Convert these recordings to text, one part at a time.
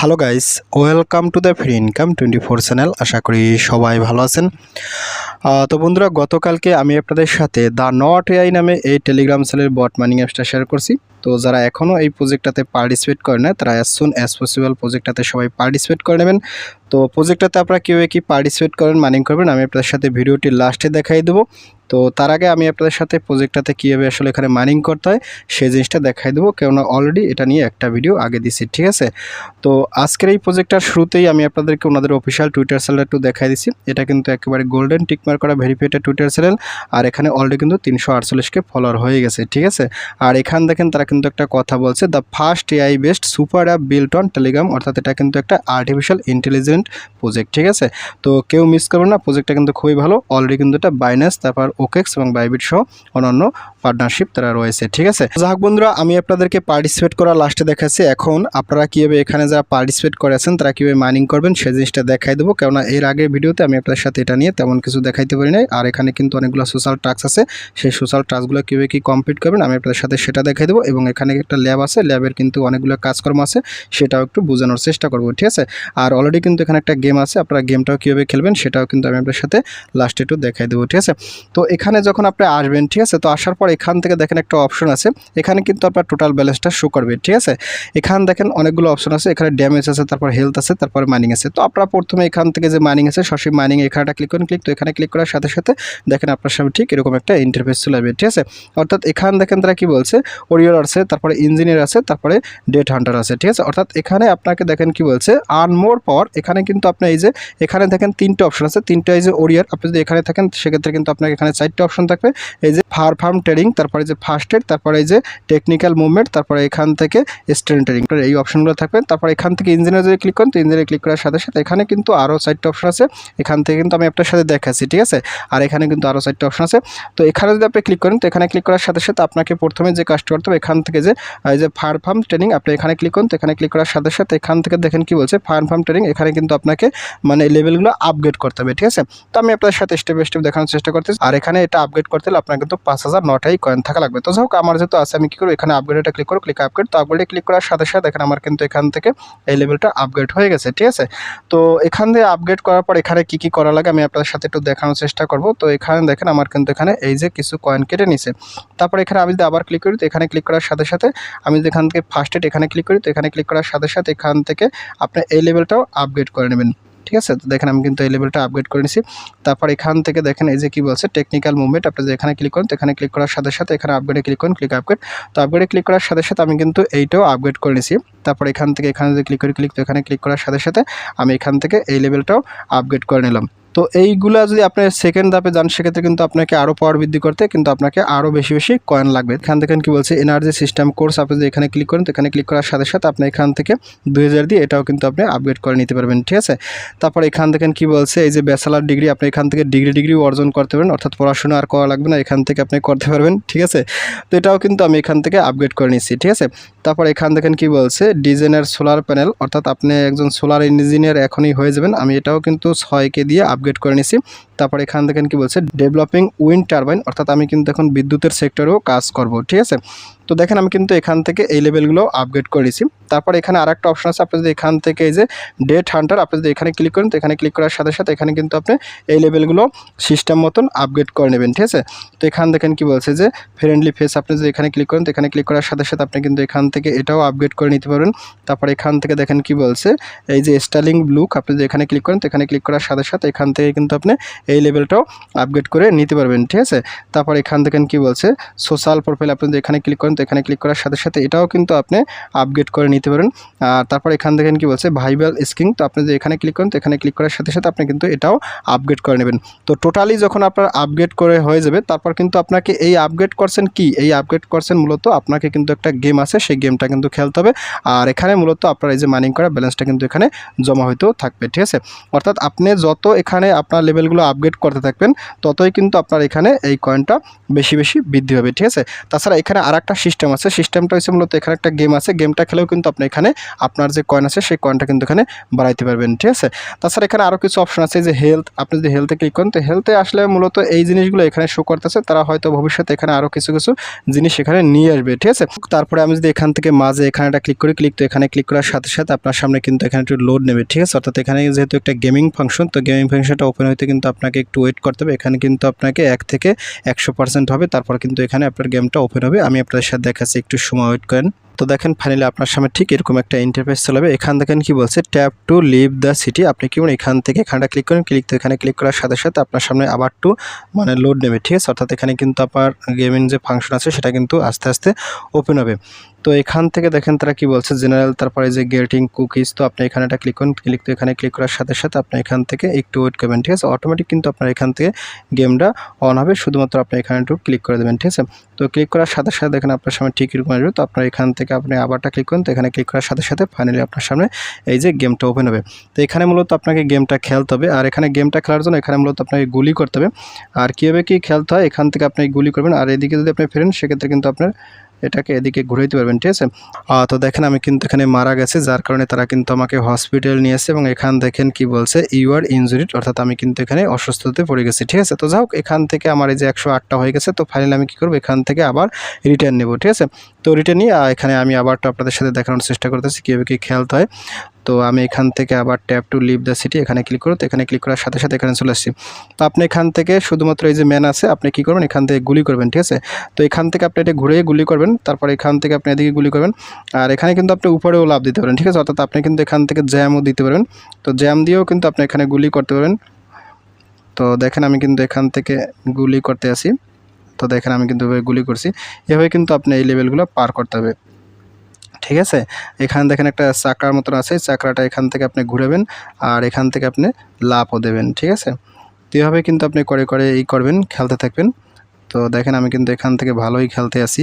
Hello guys welcome to the free income twenty four channel আশা করি সবাই ভালো আছেন। তো বন্ধুরা, গতকালকে আমি আপনাদের সাথে দ্য নট এআই নামে এই টেলিগ্রাম চ্যানেলের বট মাইনিং অ্যাপসটা শেয়ার করছি। তো যারা এখনও এই প্রজেক্টটাতে পার্টিসিপেট করে না তারা অ্যাজ সুন অ্যাজ পসিবল প্রজেক্টটাতে সবাই পার্টিসিপেট করে নেবেন। তো প্রজেক্টটাতে আপনারা কীভাবে কী পার্টিসিপেট করেন মাইনিং করবেন, আমি আপনাদের সাথে ভিডিওটি লাস্টে দেখাই দেবো। তো তার আগে আমি আপনাদের সাথে প্রজেক্টটাতে কীভাবে আসলে এখানে মাইনিং করতে হয়, সেই জিনিসটা দেখাই দেবো। কেননা অলরেডি এটা নিয়ে একটা ভিডিও আগে দিছি, ঠিক আছে? তো আজকের এই প্রজেক্টটার শুরুতেই আমি আপনাদেরকে ওনাদের অফিসিয়াল টুইটার চ্যানেলটা একটু দেখাই দিছি। এটা কিন্তু একেবারে গোল্ডেন টিকমার করা ভেরিফাইড টুইটার চ্যানেল আর এখানে অলরেডি কিন্তু তিনশো আটচল্লিশকে ফলোয়ার হয়ে গেছে, ঠিক আছে? আর এখান দেখেন তারা কিন্তু একটা কথা বলছে the first AI best super app built on Telegram অর্থাৎ এটা কিন্তু একটা আর্টিফিশিয়াল ইন্টেলিজেন্ট প্রজেক্ট ঠিক আছে? তো কেউ মিস করবেন না প্রজেক্টটা কিন্তু খুবই ভালো অলরেডি কিন্তু এটা বাইন্যান্স তারপর ওকেক্স এবং বাইবিট সহ অন্যান্য পার্টনারশিপ তারা রয়েছে, ঠিক আছে? যাক বন্ধুরা, আমি আপনাদেরকে পার্টিসিপেট করা লাস্টে দেখাচ্ছি। এখন আপনারা কীভাবে এখানে যারা পার্টিসিপেট করেছেন, তারা কীভাবে মাইনিং করবেন, সেই জিনিসটা দেখাই দেবো। কেননা এর আগের ভিডিওতে আমি আপনাদের সাথে এটা নিয়ে তেমন কিছু দেখাইতে পারি নাই। আর এখানে কিন্তু অনেকগুলো সোশ্যাল টাস্ক আছে। সেই সোশ্যাল টাস্কগুলো কীভাবে কী কমপ্লিট করবেন, আমি আপনাদের সাথে সেটা দেখাই দেবো। এবং এখানে একটা ল্যাব আছে ল্যাবের কিন্তু অনেকগুলো কাজকর্ম আছে, সেটাও একটু বোঝানোর চেষ্টা করব, ঠিক আছে? আর অলরেডি কিন্তু এখানে একটা গেম আছে, আপনারা গেমটাও কীভাবে খেলবেন, সেটাও কিন্তু আমি আপনাদের সাথে লাস্টে একটু দেখাই দেবো, ঠিক আছে? তো এখানে যখন আপনি আসবেন, ঠিক আছে? তো আসার পর এখান থেকে দেখেন একটা অপশন আছে। এখানে কিন্তু আপনার টোটাল ব্যালেন্সটা শো করবে, ঠিক আছে? এখান দেখেন অনেকগুলো অপশন আছে। এখানে ড্যামেজ আছে, তারপর হেলথ আছে, তারপর মাইনিং আছে। তো আপনারা প্রথমে এখান থেকে যে মাইনিং আছে, সরাসরি মাইনিং এখানটা ক্লিক করেন ক্লিক তো এখানে ক্লিক করার সাথে সাথে দেখেন আপনার সামনে ঠিক এরকম একটা ইন্টারফেস চলে আসবে, ঠিক আছে? অর্থাৎ এখান দেখেন তারা কি বলছে? ওরিয়র আছে, তারপরে ইঞ্জিনিয়ার আছে, তারপরে ডেট হান্টার আছে, ঠিক আছে? অর্থাৎ এখানে আপনাকে দেখেন কি বলছে? আর্ন মোর পাওয়ার এখানে কিন্তু আপনি এই যে, এখানে দেখেন তিনটে অপশন আছে। তিনটা এই যে ওরিয়ার আপনি যদি এখানে থাকেন, সেক্ষেত্রে কিন্তু আপনাকে এখানে চারটে অপশন থাকবে। এই যে ফার ফার্ম ট্রেডিং তারপরে যে ফার্স্ট এড তারপরে এই যে টেকনিক্যাল মুভমেন্ট তারপরে এখান থেকে স্ট্রেন ট্রেডিং এই অপশনগুলো থাকবে। তারপর এখান থেকে ইঞ্জিনিয়ার যদি ক্লিক করেন, তো ইঞ্জিনিয়ার ক্লিক করার সাথে সাথে এখানে কিন্তু আরও চারটে অপশন আছে। এখান থেকে কিন্তু আমি আপনার সাথে দেখাচ্ছি, ঠিক আছে? আর এখানে কিন্তু আরও চারটে অপশন আছে। তো এখানে যদি আপনি ক্লিক করেন, তো এখানে ক্লিক করার সাথে সাথে আপনাকে প্রথমে যে কাজটা করতে হবে, এখান থেকে যে এই যে ফায়ার ফার্ম ট্রেনিং আপনি এখানে ক্লিক করুন, তো এখানে ক্লিক করার সাথে সাথে এখান থেকে দেখেন কি বলছে ফায়ার ফার্ম ট্রেনিং এখানে কিন্তু আপনাকে মানে লেভেলগুলো আপগ্রেড করতে হবে, ঠিক আছে? তো আমি আপনার সাথে স্টেপ স্টেপ দেখানোর চেষ্টা করতেছি। আর এখানে এটা আপগ্রেড করতে হলে আপনার কিন্তু পাঁচ হাজার নটাই কয়েন থাকা লাগবে। তো যাই আমার যেহেতু আছে, আমি কী করব? এখানে আপগ্রেডটা ক্লিক করো ক্লিক আপগ্রেড তো আপগ্রেডে ক্লিক করার সাথে সাথে দেখেন আমার কিন্তু এখান থেকে এই লেভেলটা আপগ্রেড হয়ে গেছে, ঠিক আছে? তো এখান থেকে আপগ্রেড করার পর এখানে কী কী করা লাগে আমি আপনাদের সাথে একটু দেখানোর চেষ্টা করব। তো এখানে দেখেন আমার কিন্তু এখানে এই যে কিছু কয়েন কেটে নিছে। তারপর এখানে আমি যদি আবার ক্লিক করি, তো এখানে ক্লিক করার সাথে সাথে আমি যদি এখান থেকে ফার্স্ট এড এখানে ক্লিক করি, তো এখানে ক্লিক করার সাথে সাথে এখান থেকে আপনি এই লেভেলটাও আপগ্রেড করে নেবেন। ঠিক আছে? তো দেখেন আমি কিন্তু এই লেভেলটা আপগ্রেড করে নিছি। তারপর এখান থেকে দেখেন এই যে কী বলছে টেকনিক্যাল মুভমেন্ট আপনি যে এখানে ক্লিক করেন এখানে ক্লিক করার সাথে সাথে এখানে আপগ্রেডে ক্লিক করেন ক্লিক আপগ্রেড তো আপগ্রেডে ক্লিক করার সাথে সাথে আমি কিন্তু এইটাও আপগ্রেড করে নিছি। তারপর এখান থেকে, এখানে যদি ক্লিক করি ক্লিক তো এখানে ক্লিক করার সাথে সাথে আমি এখান থেকে এই লেভেলটাও আপগ্রেড করে নিলাম। তো এইগুলা যদি আপনি সেকেন্ড ধাপে যান, সেক্ষেত্রে কিন্তু আপনাকে আরও পাওয়ার বৃদ্ধি করতে, কিন্তু আপনাকে আরও বেশি বেশি কয়েন লাগবে। এখান থেকে কি বলছে এনার্জি সিস্টেম কোর্স আপনি যদি এখানে ক্লিক করেন, তো এখানে ক্লিক করার সাথে সাথে আপনি এখান থেকে দুই হাজার দিয়ে এটাও কিন্তু আপনি আপগ্রেড করে নিতে পারবেন, ঠিক আছে? তারপর এখান থেকে কি বলছে, এই যে ব্যাচেলার ডিগ্রি আপনি এখান থেকে ডিগ্রি ডিগ্রি অর্জন করতে পারেন অর্থাৎ পড়াশোনা আর করা লাগবে না, এখান থেকে আপনি করতে পারবেন, ঠিক আছে? তো এটাও কিন্তু আমি এখান থেকে আপগ্রেড করে নিচ্ছি, ঠিক আছে? তারপর এখান দেখেন কি বলছে ডিজাইনের সোলার প্যানেল অর্থাৎ আপনি একজন সোলার ইঞ্জিনিয়ার এখনই হয়ে যাবেন, আমি এটাও কিন্তু ছয়কে দিয়ে আপগ্রেড করে নিছি। তারপর এখান দেখেন কি বলছে ডেভেলপিং উইন্ড টারবাইন অর্থাৎ আমি কিন্তু এখন বিদ্যুতের সেক্টরেও কাজ করব, ঠিক আছে? তো দেখেন আমি কিন্তু এখান থেকে এই লেভেলগুলো আপগ্রেড করেছি তারপর এখানে আরেকটা অপশন আছে, আপনি যদি এখান থেকে এই যে ডেট হান্টার আপনি যদি এখানে ক্লিক করেন, তো এখানে ক্লিক করার সাথে সাথে এখানে কিন্তু আপনি এই লেভেলগুলো সিস্টেম মতন আপগ্রেড করে নেবেন, ঠিক আছে? তো এখান দেখেন কি বলছে যে ফ্রেন্ডলি ফেস আপনি যদি এখানে ক্লিক করেন, তো এখানে ক্লিক করার সাথে সাথে আপনি কিন্তু এখান থেকে এটাও আপগ্রেড করে নিতে পারবেন। তারপর এখান থেকে দেখেন কি বলছে, এই যে স্টাইলিং ব্লুক আপনি যদি এখানে ক্লিক করেন, তো এখানে ক্লিক করার সাথে সাথে এখান থেকে কিন্তু আপনি এই লেভেলটাও আপগ্রেড করে নিতে পারবেন, ঠিক আছে? তারপর এখান দেখেন কি বলছে? সোশ্যাল প্রোফাইল আপনি যদি এখানে ক্লিক করেন, তো এখানে ক্লিক করার সাথে সাথে এটাও কিন্তু আপনি আপগ্রেড করে নিতে পারেন। আর তারপর এখান থেকে কি বলছে? ভাইবাল স্কিং তো আপনি যদি এখানে ক্লিক করেন, তো এখানে ক্লিক করার সাথে সাথে আপনি কিন্তু এটাও আপগ্রেড করে নেবেন। তো টোটালি যখন আপনার আপগ্রেড করে হয়ে যাবে, তারপর কিন্তু আপনাকে এই আপগ্রেড করছেন কি? এই আপগ্রেড করছেন মূলত আপনাকে কিন্তু একটা গেম আছে, সেই গেমটা কিন্তু খেলতে হবে। আর এখানে মূলত আপনার এই যে মাইনিং করা ব্যালেন্সটা কিন্তু এখানে জমা হইতেও থাকবে, ঠিক আছে? অর্থাৎ আপনি যত এখানে আপনার লেভেলগুলো আপগ্রেড করতে থাকবেন, ততই কিন্তু আপনার এখানে এই কয়েনটা বেশি বেশি বৃদ্ধি হবে ঠিক আছে? তাছাড়া এখানে আর একটা সিস্টেম আছে সিস্টেমটা হচ্ছে মূলত এখানে একটা গেম আছে গেমটা খেলেও কিন্তু আপনি এখানে আপনার যে কয়েন আছে, সেই কয়েনটা কিন্তু এখানে বাড়াইতে পারবেন, ঠিক আছে? তাছাড়া এখানে আরও কিছু অপশন আছে, যে হেলথ আপনি যদি হেলথে ক্লিক করেন, তো হেলথে আসলে মূলত এই জিনিসগুলো এখানে শো করতেছে, তারা হয়তো ভবিষ্যতে এখানে আরও কিছু কিছু জিনিস এখানে নিয়ে আসবে, ঠিক আছে? তারপরে আমি যদি এখান থেকে মাঝে এখানে একটা ক্লিক করি ক্লিক তো এখানে ক্লিক করার সাথে সাথে আপনার সামনে কিন্তু এখানে একটু লোড নেবে, ঠিক আছে? অর্থাৎ এখানে যেহেতু একটা গেমিং ফাংশন তো গেমিং ফাংশনটা ওপেন হইতে কিন্তু আপনাকে একটু ওয়েট করতে হবে। এখানে কিন্তু আপনাকে এক থেকে একশো হবে। তারপর কিন্তু এখানে আপনার গেমটা ওপেন হবে। আমি আপনাদের সাথে দেখাচ্ছি, একটু সময় ওয়েট করেন। তো দেখেন ফাইনালি আপনার সামনে ঠিক এরকম একটা ইন্টারফেস চলাবে এখান দেখেন কি বলছে tap to leave the city আপনি কি এখান থেকে এখানটা ক্লিক করেন। ক্লিক তো এখানে ক্লিক করার সাথে সাথে আপনার সামনে আবার টু মানে লোড নেবে। ঠিক আছে? অর্থাৎ এখানে কিন্তু আপনার গেমিং যে ফাংশন আছে, সেটা কিন্তু আস্তে আস্তে ওপেন হবে। তো এখান থেকে দেখেন তারা কি বলছে জেনারেল তারপরে যে গেটিং কুকিজ তো আপনি এখানে একটা ক্লিক করুন ক্লিক তো এখানে ক্লিক করার সাথে সাথে আপনি এখান থেকে একটু ওয়েট করবেন, ঠিক আছে? অটোমেটিক কিন্তু আপনার এখান থেকে গেমটা অন হবে, শুধুমাত্র আপনি এখানে একটু ক্লিক করে দেবেন, ঠিক আছে? তো ক্লিক করার সাথে সাথে দেখেন আপনার সামনে ঠিক এরকম আসবে, তো আপনার এখান থেকে আপনি আবারটা ক্লিক করুন, তো এখানে ক্লিক করার সাথে সাথে ফাইনালি আপনার সামনে এই যে গেমটা ওপেন হবে। তো এখানে মূলত আপনাকে গেমটা খেলতে হবে, আর এখানে গেমটা খেলার জন্য এখানে মূলত আপনাকে গুলি করতে হবে। আর কীভাবে কি খেলতে হয়, এখান থেকে আপনি গুলি করবেন, আর এদিকে যদি আপনি ফেরেন, সেক্ষেত্রে কিন্তু আপনার এটাকে এদিকে ঘুরে দিতে পারবেন, ঠিক আছে? তো দেখেন আমি কিন্তু এখানে মারা গেছে, যার কারণে তারা কিন্তু আমাকে হসপিটাল নিয়ে নিয়েছে এবং এখান দেখেন কি বলছে ইউ আর ইনজুরি অর্থাৎ আমি কিন্তু এখানে অসুস্থতে পড়ে গেছি, ঠিক আছে? তো যাই হোক, এখান থেকে আমার এই যে একশো আটটা হয়ে গেছে, তো ফাইনালি আমি কী করব? এখান থেকে আবার রিটার্ন নেব, ঠিক আছে? তো রিটার্ন নিয়ে এখানে আমি আবারটা আপনাদের সাথে দেখানোর চেষ্টা করতেছি, কীভাবে কী খেলতে হয়। তো আমি এখান থেকে আবার tap to leave the city, এখানে ক্লিক করো তো এখানে ক্লিক করার সাথে সাথে এখানে চলে আসছি। তো আপনি এখান থেকে শুধুমাত্র এই যে ম্যান আছে, আপনি কী করবেন? এখান থেকে গুলি করবেন, ঠিক আছে? তো এখান থেকে আপনি এটা ঘুরে গুলি করবেন, তারপর এখান থেকে আপনি এদিকে গুলি করবেন। আর এখানে কিন্তু আপনি উপরেও লাভ দিতে পারেন, ঠিক আছে? অর্থাৎ আপনি কিন্তু এখান থেকে জ্যামও দিতে পারবেন। তো জ্যাম দিয়েও কিন্তু আপনি এখানে গুলি করতে পারবেন। তো দেখেন আমি কিন্তু এখান থেকে গুলি করতে আসি। তো দেখেন আমি কিন্তু গুলি করছি। এভাবে কিন্তু আপনি এই লেভেলগুলো পার করতে হবে। ঠিক আছে? এখানে দেখেন একটা চাকরার মতন আছে চাকরাটা এখান থেকে আপনি ঘুরাবেন আর এখান থেকে আপনি লাভও দেবেন, ঠিক আছে? তো এভাবে কিন্তু আপনি করে করে এই করবেন খেলতে থাকবেন তো দেখেন আমি কিন্তু এখান থেকে ভালোই খেলতে আসি।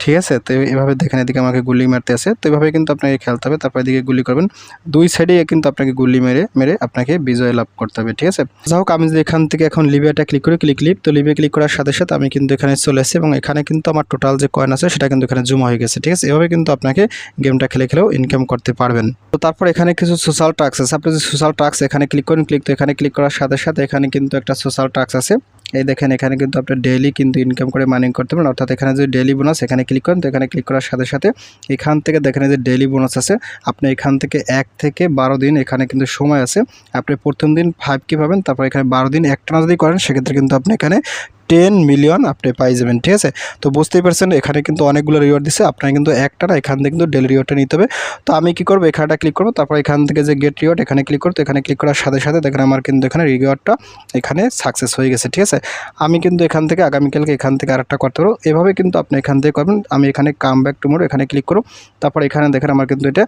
ঠিক আছে? তো এভাবে দেখেন এদিকে আমাকে গুলি মারতে আসে। তো এভাবে কিন্তু আপনাকে খেলতে হবে। তারপর এদিকে গুলি করবেন। দুই সাইডে কিন্তু আপনাকে গুলি মেরে মেরে আপনাকে বিজয় লাভ করতে হবে। ঠিক আছে? যাই হোক, আমি যদি এখান থেকে এখন লিবিয়াটা ক্লিক করি ক্লিক লিপ তো লিবিয়া ক্লিক করার সাথে সাথে আমি কিন্তু এখানে চলে এসেছি এবং এখানে কিন্তু আমার টোটাল যে কয়েন আছে, সেটা কিন্তু এখানে জমা হয়ে গেছে। ঠিক আছে? এভাবে কিন্তু আপনাকে গেমটা খেলে খেলেও ইনকাম করতে পারবেন। তো তারপর এখানে কিছু সোশ্যাল টাক্স আছে। আপনি যদি সোশ্যাল টাক্স এখানে ক্লিক করেন ক্লিক তো এখানে ক্লিক করার সাথে সাথে এখানে কিন্তু একটা সোশ্যাল টাক্স আছে। এই দেখেন, এখানে কিন্তু আপনি ডেইলি কিন্তু ইনকাম করে মানিং করতে পারেন। অর্থাৎ এখানে যে ডেলি বোনাস এখানে ক্লিক করেন, তো এখানে ক্লিক করার সাথে সাথে এখান থেকে দেখেন যে ডেলি বোনাস আছে। আপনি এখান থেকে এক থেকে বারো দিন এখানে কিন্তু সময় আছে। আপনি প্রথম দিন ফাইভ কি পাবেন, তারপর এখানে বারো দিন একটা যদি করেন, সেক্ষেত্রে কিন্তু আপনি এখানে টেন মিলিয়ন আপনি পাই যাবেন, ঠিক আছে? তো বুঝতেই পারছেন, এখানে কিন্তু অনেকগুলো রিওয়ার্ড দিচ্ছে আপনার কিন্তু একটা না, এখান থেকে কিন্তু ডেলি রিওয়ার্ডটা নিতে হবে। তো আমি কি করব? এখানটা ক্লিক করব, তারপর এখান থেকে যে গেট রিওয়ার্ড এখানে ক্লিক করতো এখানে ক্লিক করার সাথে সাথে দেখেন আমার কিন্তু এখানে রিওয়ার্ডটা এখানে সাকসেস হয়ে গেছে, ঠিক আছে? আমি কিন্তু এখান থেকে আগামীকালকে এখান থেকে আরেকটা করতে পারব। এভাবে কিন্তু আপনি এখান থেকে করবেন, আমি এখানে কাম ব্যাক টু মোড এখানে ক্লিক করব। তারপর এখানে দেখেন আমার কিন্তু এটা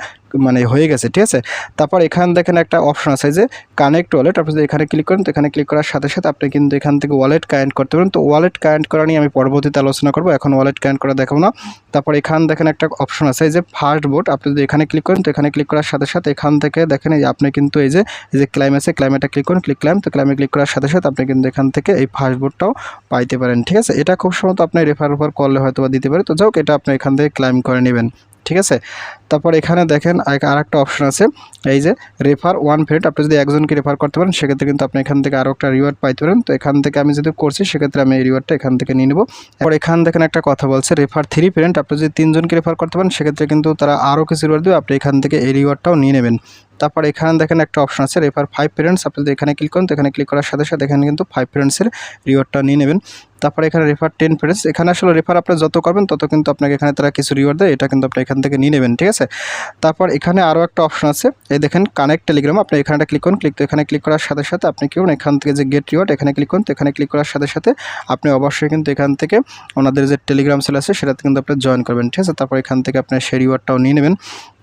মানে হয়ে গেছে, ঠিক আছে? তারপর এখানে দেখেন একটা অপশন আছে যে কানেক্ট ওয়ালেট আপনি এখানে ক্লিক করেন, তো এখানে ক্লিক করার সাথে সাথে আপনি কিন্তু এখান থেকে ওয়ালেট কানেক্ট করতে পারেন। তো ওয়ালেট কানেক্ট করা নিয়ে আমি পরবর্তীতে আলোচনা করব। এখন ওয়ালেট কানেক্ট করা দেখাবো না। তারপর এখান দেখেন একটা অপশন আছে, এই যে ফার্স্ট বোট আপনি যদি এখানে ক্লিক করেন, তো এখানে ক্লিক করার সাথে সাথে এখান থেকে দেখেন এই আপনি কিন্তু এই যে এই যে ক্লাইম আছে ক্লাইমেটা ক্লিক করুন ক্লিক ক্লাইম তো ক্লাইমে ক্লিক করার সাথে সাথে আপনি কিন্তু এখান থেকে এই ফার্স্ট বোটটাও পাইতে পারেন, ঠিক আছে? এটা খুব সম্ভবত আপনি রেফার রেফার করলে হয়তো বা দিতে পারে। তো যাই হোক, এটা আপনি এখান থেকে ক্লাইম করে নেবেন। ঠিক আছে? তারপর এখানে দেখেন আর একটা অপশন আছে। এই যে রেফার ওয়ান ফ্রেন্ড আপনি যদি একজনকে রেফার করতে পারেন, সেক্ষেত্রে কিন্তু আপনি এখান থেকে আরও একটা রিওয়ার্ড পাইতে পারেন। তো এখান থেকে আমি যদি করছি, সেক্ষেত্রে আমি এই রিওয়ার্ডটা এখান থেকে নিয়ে নেব। এরপর এখান দেখেন একটা কথা বলছে রেফার থ্রি ফ্রেন্ড আপনি যদি তিনজনকে রেফার করতে পারেন, সেক্ষেত্রে কিন্তু তারা আরও কিছু রিওয়ার্ড দেবে, আপনি এখান থেকে এই রিওয়ার্ডটাও নিয়ে নেবেন। তারপর এখানে দেখেন একটা অপশন আছে রেফার ফাইভ পেরেন্টস আপনি যদি এখানে ক্লিক করেন তো এখানে ক্লিক করার সাথে সাথে এখানে কিন্তু ফাইভ পেরেন্টসের রিওয়ার্ডটা নিয়ে নেবেন। তারপরে এখানে রেফার টেন পেরেন্টস এখানে আসলে রেফার আপনি যত করবেন তত কিন্তু আপনাকে এখানে তারা কিছু রিওয়ার্ড দেয়, এটা কিন্তু আপনি এখান থেকে নিয়ে নেবেন, ঠিক আছে? তারপর এখানে আরও একটা অপশন আছে, এই দেখেন কানেক্ট টেলিগ্রাম আপনি এখানটা ক্লিক করুন ক্লিক তো এখানে ক্লিক করার সাথে সাথে আপনি কি এখান থেকে যে গেট রিওয়ার্ড এখানে ক্লিক করুন, তো এখানে ক্লিক করার সাথে সাথে আপনি অবশ্যই কিন্তু এখান থেকে ওনাদের যে টেলিগ্রাম সেল আছে, সেটাতে কিন্তু আপনি জয়েন করবেন, ঠিক আছে? তারপর এখান থেকে আপনি সেই রিওয়ার্ডটাও নিয়ে নেবেন।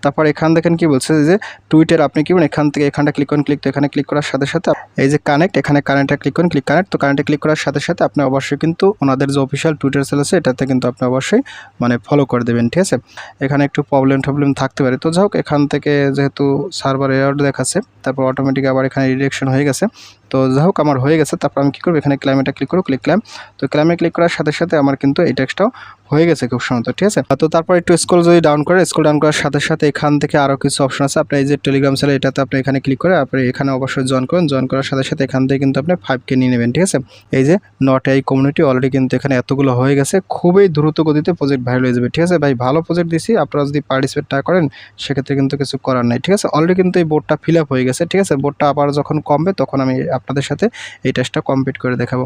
তারপর এখান দেখেন কি বলছে যে টুইটার আপনি কি করুন এখান থেকে এখানটা ক্লিক করুন ক্লিক তো এখানে ক্লিক করার সাথে সাথে এই যে কানেক্ট এখানে কানেক্টটা ক্লিক করুন ক্লিক কানেক্ট তো কানেক্টে ক্লিক করার সাথে সাথে আপনি অবশ্যই কিন্তু ওনাদের যে অফিসিয়াল টুইটার সেল আছে, এটাতে কিন্তু আপনি অবশ্যই মানে ফলো করে দেবেন, ঠিক আছে? এখানে একটু প্রবলেম টবলেম থাকতে পারে। তো যাই হোক, এখান থেকে যেহেতু সার্ভার এয়ার দেখাচ্ছে, তারপর অটোমেটিক আবার এখানে রিডাকশন হয়ে গেছে। তো যাই হোক, আমার হয়ে গেছে। তারপর আমি কী করব? এখানে ক্লাইমেটা ক্লিক করো ক্লিক ক্লাইম তো ক্লাইমে ক্লিক করার সাথে সাথে আমার কিন্তু এই টেক্সটটাও হয়ে গেছে খুব সুন্দর ঠিক আছে? তো তারপর একটু স্কুল যদি ডাউন করে স্কুল ডাউন করার সাথে সাথে এখান থেকে আরও কিছু অপশন আছে। আপনি এই যে টেলিগ্রাম চ্যানেল এটাতে আপনি এখানে ক্লিক করে আপনি এখানে অবশ্যই জয়েন করুন। জয়েন করার সাথে সাথে এখান থেকে কিন্তু আপনি ফাইভকে নিয়ে নেবেন, ঠিক আছে? এই যে নট এই কমিউনিটি অলরেডি কিন্তু এখানে এতগুলো হয়ে গেছে। খুবই দ্রুত গতিতে প্রজেক্ট ভাইরাল হয়ে যাবে, ঠিক আছে? ভাই, ভালো প্রজেক্ট দিছি। আপনারা যদি পার্টিসিপেট না করেন, সেক্ষেত্রে কিন্তু কিছু করার নাই, ঠিক আছে? অলরেডি কিন্তু এই বোর্ডটা ফিল আপ হয়ে গেছে, ঠিক আছে? বোর্ডটা আবার যখন কমবে, তখন আমি আপনাদের সাথে এই টেস্টটা কমপ্লিট করে দেখাবো।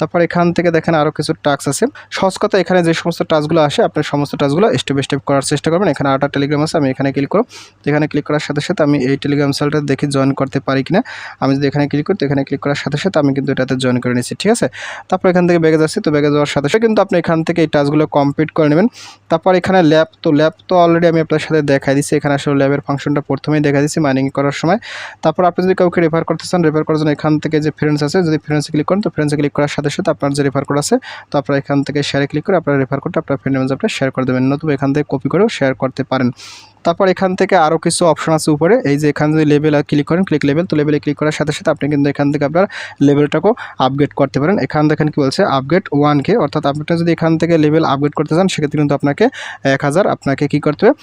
তারপর এখান থেকে দেখেন আরও কিছু টাস্ক আছে। সহজ কথা, এখানে যে সমস্ত টাস্কগুলো আসে, আপনার সমস্ত টাস্কগুলো স্টেপ স্টেপ করার চেষ্টা করবেন। এখানে আটা টেলিগ্রাম আছে, আমি এখানে ক্লিক করব। এখানে ক্লিক করার সাথে সাথে আমি এই টেলিগ্রাম সেলটা দেখে জয়েন করতে পারি কিনা। আমি যদি এখানে ক্লিক করি, তো এখানে ক্লিক করার সাথে সাথে আমি কিন্তু এটাতে জয়েন করে নিচ্ছি, ঠিক আছে? তারপর এখান থেকে বেগে যাচ্ছি তো বেগে যাওয়ার সাথে সাথে কিন্তু আপনি এখান থেকে এই টাস্কগুলো কমপ্লিট করে নেবেন। তারপর এখানে ল্যাব তো ল্যাব তো অলরেডি আমি আপনার সাথে দেখাই দিচ্ছি। এখানে আসলে ল্যাবের ফাংশনটা প্রথমেই দেখা দিচ্ছি মাইনিং করার সময়। তারপর আপনি যদি কাউকে রেফার করতে চান রেফার করার জন্য এখান থেকে যে ফ্রেন্ডস আছে, যদি ফ্রেন্ডসে ক্লিক করেন, তো ফ্রেন্ডসে ক্লিক করার সাথে সাথে আপনার যে রেফার কোড আছে, তো আপনারা এখান থেকে শেয়ারে ক্লিক করে আপনার রেফার কোডটা আপনার ফ্রেন্ডের মধ্যে আপনার শেয়ার করে দেবেন। নতুবা এখান থেকে কপি করেও শেয়ার করতে পারেন। তারপর এখান থেকে আরও কিছু অপশন আছে উপরে। এই যে এখানে যদি লেভেল ক্লিক করেন ক্লিক লেভেল তো লেভেলে ক্লিক করার সাথে সাথে আপনি কিন্তু এখান থেকে আপনার লেভেলটাকেও আপগ্রেড করতে পারেন। এখান দেখেন কি বলছে আপগ্রেড ওয়ান কে অর্থাৎ আপনারা যদি এখান থেকে লেভেল আপগ্রেড করতে চান, সেক্ষেত্রে কিন্তু আপনাকে এক হাজার আপনাকে কী করতে হবে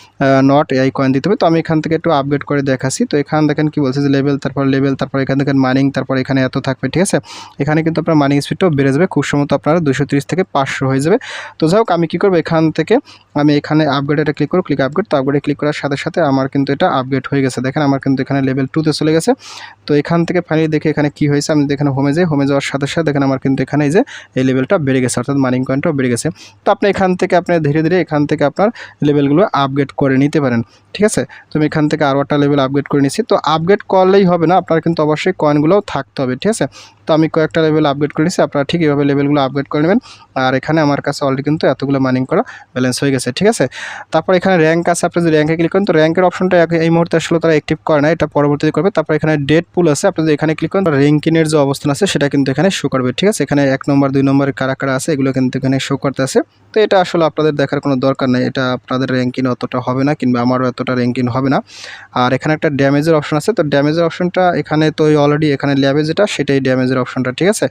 নট এআই কয়েন দিতে হবে। তো আমি এখান থেকে একটু আপগ্রেড করে দেখাচ্ছি। তো এখান দেখেন কি বলছে যে লেভেল তারপর লেভেল তারপর এখান দেখেন মাইনিং তারপর এখানে এত থাকবে, ঠিক আছে? এখানে কিন্তু আপনার মাইনিং স্পিডটাও বেড়ে যাবে। খুব সম্ভবত আপনারা দুশো থেকে পাঁচশো হয়ে যাবে। তো যাই হোক, আমি কী করব? এখান থেকে আমি এখানে আপগ্রেডে ক্লিক করব। ক্লিক আপগ্রেড তো আপগ্রেডে ক্লিক করার সাথে সাথে আমার কিন্তু এটা আপগ্রেড হয়ে গেছে। দেখেন আমার কিন্তু এখানে লেভেল টুতে চলে গেছে। তো এখান থেকে ফাইনালি দেখে এখানে কি হয়েছে। আমি এখানে হোমে যাই হোমে যাওয়ার সাথে সাথে দেখেন আমার কিন্তু এখানে যে, এই লেভেলটা বেড়ে গেছে, অর্থাৎ মানিং কয়েনটাও বেড়ে গেছে। তো আপনি এখান থেকে আপনি ধীরে ধীরে এখান থেকে আপনার লেভেলগুলো আপগ্রেড করে নিতে পারেন। ঠিক আছে? তো আমি এখান থেকে আরও একটা লেভেল আপগ্রেড করে নিচ্ছি। তো আপগ্রেড করলেই হবে না, আপনার কিন্তু অবশ্যই কয়েনগুলোও থাকতে হবে। ঠিক আছে? তো আমি কয়েকটা লেভেল আপগ্রেড করে নিচ্ছি আপনারা ঠিক এইভাবে লেভেলগুলো আপগ্রেড করে নেবেন। আর এখানে আমার কাছে অলরেডি কিন্তু এতগুলো মাইনিং করা ব্যালেন্স হয়ে গেছে, ঠিক আছে? তারপর এখানে র্যাঙ্ক আছে, আপনি যদি র্যাঙ্কে ক্লিক করেন, তো র্যাঙ্কের অপশনটা এই মুহূর্তে আসলে তারা অ্যাক্টিভ করে না, এটা পরবর্তীতে করবে। তারপর এখানে ডেট পুল আছে, আপনি যদি এখানে ক্লিক করেন র্যাঙ্কিংয়ের যে অবস্থান আছে, সেটা কিন্তু এখানে শো করবে, ঠিক আছে? এখানে এক নম্বর দুই নম্বর কারা কারা আছে, এগুলো কিন্তু এখানে শো করতে আছে। তো এটা আসলে আপনাদের দেখার কোনো দরকার নেই, এটা আপনাদের র্যাঙ্কিং অতটা হবে না, কিংবা আমারও এতটা র্যাঙ্কিং হবে না। আর এখানে একটা ড্যামেজের অপশন আছে, তো ড্যামেজের অপশনটা এখানে তো অলরেডি এখানে ল্যাবে যেটা, সেটাই ড্যামেজের অপশনটা ঠিক আছে?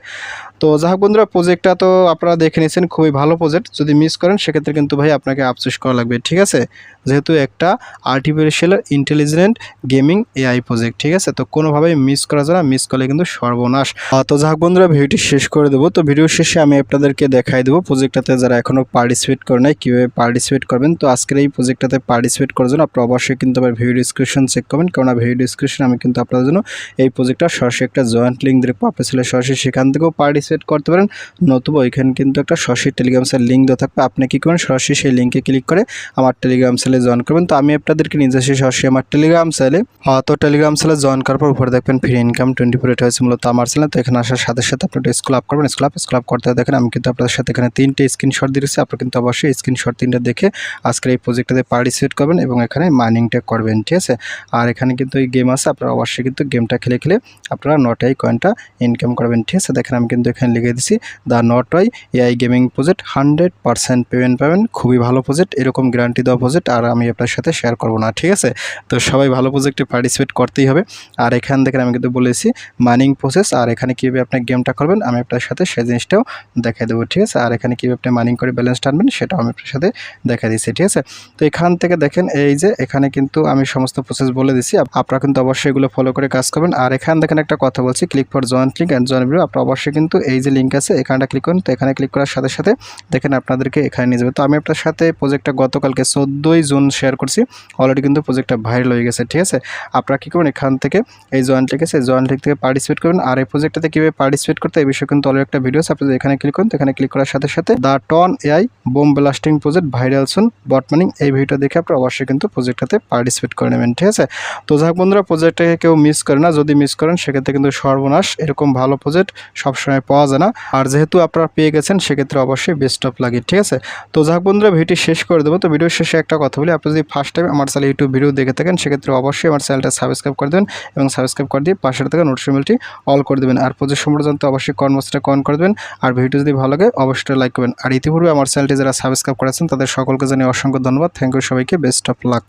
তো যাই হোক বন্ধুরা প্রজেক্টটা তো আপনারা দেখে নিয়েছেন, খুবই ভালো প্রজেক্ট যদি মিস করেন, সেক্ষেত্রে কিন্তু ভাই আপনাকে আফসোস করা লাগবে, ঠিক আছে? যেহেতু একটা artificial intelligent gaming AI project ঠিক আছে? তো কোনোভাবেই মিস করা যায় না মিস করলে কিন্তু সর্বনাশ। তো যাই হোক বন্ধুরা, ভিডিওটি শেষ করে দেবো। তো ভিডিও শেষে আমি আপনাদেরকে দেখাই দেবো প্রজেক্টটাতে যারা এখনও পার্টিসিপেট করে নাই, কীভাবে পার্টিসিপেট করবেন। তো আজকের এই প্রজেক্টটাতে পার্টিসিপেট করার জন্য আপনারা অবশ্যই কিন্তু আবার ভিডিও ডিসক্রিপশন চেক করবেন। কেননা ভিডিও ডিসক্রিপশন আমি কিন্তু আপনাদের জন্য এই প্রজেক্টটা সরাসরি একটা জয়েন্ট লিঙ্ক দেখব আপনি ছেলে সরাসরি সেখান থেকেও পার্টিসিপেট করতে পারেন। নতুবা ওইখানে কিন্তু একটা সরাসরি টেলিগ্রাম সেল লিঙ্ক দেওয়া থাকবে। আপনি কী করবেন? সরাসরি সেই লিঙ্কে ক্লিক করে আমার টেলিগ্রাম সেলে জয়েন করবেন। তো আমি আপনাদেরকে নিজস্ব সরাসরি আমার টেলিগ্রাম সেলে তো টেলিগ্রাম সেলে জয়েন করার পর উপরে দেখবেন ফ্রি ইনকাম টোয়েন্টি ফোর এটা হয়েছে মূলত আমার সেলে তো এখানে আসার সাথে সাথে আপনি স্কুল আপ করবেন। স্কুল আপ স্কুল আপ করতে দেখেন আমি কিন্তু আপনাদের সাথে এখানে তিনটে স্ক্রিনশট দিয়েছি। আপনার কিন্তু অবশ্যই স্ক্রিনশট তিনটা দেখে আজকের এই প্রজেক্টটাতে পার্টিসিপেট করবেন এবং এখানে মাইনিংটা করবেন, ঠিক আছে? আর এখানে কিন্তু এই গেম আছে। আপনারা অবশ্যই কিন্তু গেমটা খেলে খেলে আপনারা নটাই কয়েনটা ইনকাম করবেন, ঠিক আছে? দেখেন আমি কিন্তু এখানে লিখে দিছি the নটওয়াই AI gaming project hundred percent payment পাবেন। খুবই ভালো প্রজেক্ট এরকম গ্যারান্টি দেওয়া প্রজেক্ট আর আমি আপনার সাথে শেয়ার করব না, ঠিক আছে? তো সবাই ভালো প্রজেক্টে পার্টিসিপেট করতেই হবে। আর এখান থেকে আমি কিন্তু বলেছি মাইনিং প্রসেস আর এখানে কীভাবে আপনি গেমটা করবেন, আমি আপনার সাথে সেই জিনিসটাও দেখাই দেবো, ঠিক আছে? আর এখানে কীভাবে আপনি মাইনিং করে ব্যালেন্স টানবেন সেটাও আমি আপনার সাথে দেখা দিচ্ছি ঠিক আছে? তো এখান থেকে দেখেন, এই যে এখানে কিন্তু আমি সমস্ত প্রসেস বলে দিচ্ছি আপনারা কিন্তু অবশ্যই এগুলো ফলো করে কাজ করবেন। আর এখানে দেখেন একটা কথা বলছি click for joint link and joint video, আপনারা অবশ্যই কিন্তু এই যে লিঙ্ক আছে, এখানটা ক্লিক করুন। তো এখানে ক্লিক করার সাথে সাথে দেখেন আপনাদেরকে এখানে নিয়ে যাবে। তো আমি আপনার সাথে প্রজেক্টটা গতকালকে চোদ্দোই জুন শেয়ার করছি। অলরেডি কিন্তু প্রজেক্টটা ভাইরাল হয়ে গেছে, ঠিক আছে? আপনারা কী করবেন এখান থেকে এই জয়েন্ট আছে জয়েন্ট লিঙ্ক থেকে পার্টিসিপেট করবেন আর এই প্রজেক্টটাতে কীভাবে পার্টিসিপেট করতে এই বিষয়ে কিন্তু অলরেডি একটা ভিডিও আছে। আপনি এখানে ক্লিক করুন, তো এখানে ক্লিক করার সাথে সাথে the Ton AI bomb blasting project viral soon bot mining এই ভিডিওটা দেখে আপনারা অবশ্যই কিন্তু প্রজেক্টটাতে পার্টিসিপেট করে নেবেন, ঠিক আছে? তো যাক বন্ধুরা প্রজেক্টটাকে কেউ মিস করে না। যদি মিস করেন, সেক্ষেত্রে কিন্তু সর্বনাশ, এরকম ভালো প্রজেক্ট সবসময় পাওয়া যায় না। আর যেহেতু আপনারা পেয়ে গেছেন, সেক্ষেত্রে অবশ্যই বেস্ট অফ লাগে ঠিক আছে? তো যাক বন্ধুরা ভিডিও শেষ করে দেবো। তো ভিডিও শেষে একটা কথা বলি, আপনি যদি ফার্স্ট টাইম আমার চ্যানেল ইউটিউব ভিডিও দেখে থাকেন, সেক্ষেত্রে অবশ্যই আমার চ্যানেলটা সাবস্ক্রাইব করে দেবেন এবং সাবস্ক্রাইব করে দিয়ে পাশের থেকে নোটিফিকেশনটি অল করে দেবেন। আর প্রজেক্ট সম্পর্কে জানতে অবশ্যই কর্মসূচিটা কন করে দেবেন। আর ভিডিও যদি ভালো লাগে, অবশ্যই লাইক করবেন। আর ইতিপূর্বে আমার চ্যানেলটি যারা সাবস্ক্রাইব করেছেন, তাদের সকলকে জানিয়ে অসংখ্য ধন্যবাদ। থ্যাংক ইউ সবাইকে বেস্ট অফ লাক